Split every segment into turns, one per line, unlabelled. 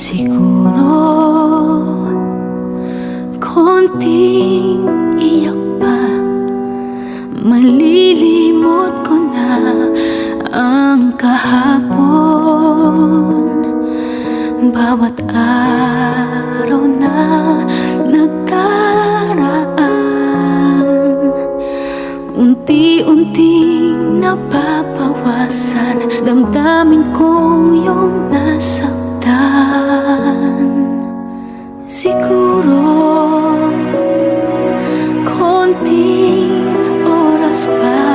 Siguro Konting iyak pa. Malilimot ko na Ang kahapon. Bawat araw na nagdaraan Unti-unting nababawasan Damdamin kong iyong Siguro. Konting oras pa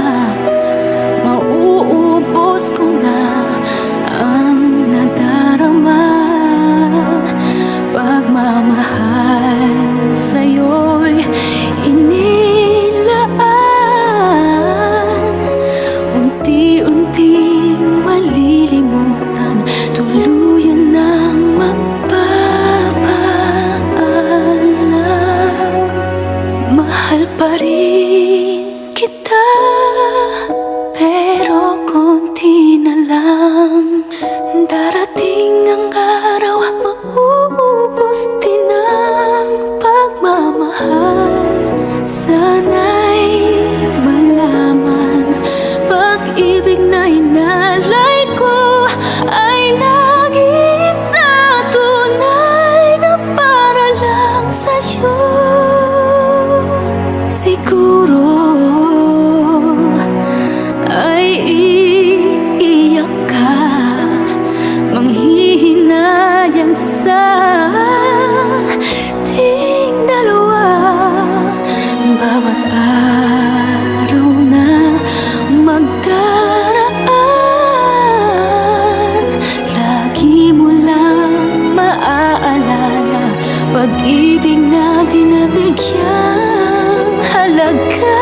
Mahal pa Pag-ibig na dinabigyang halaga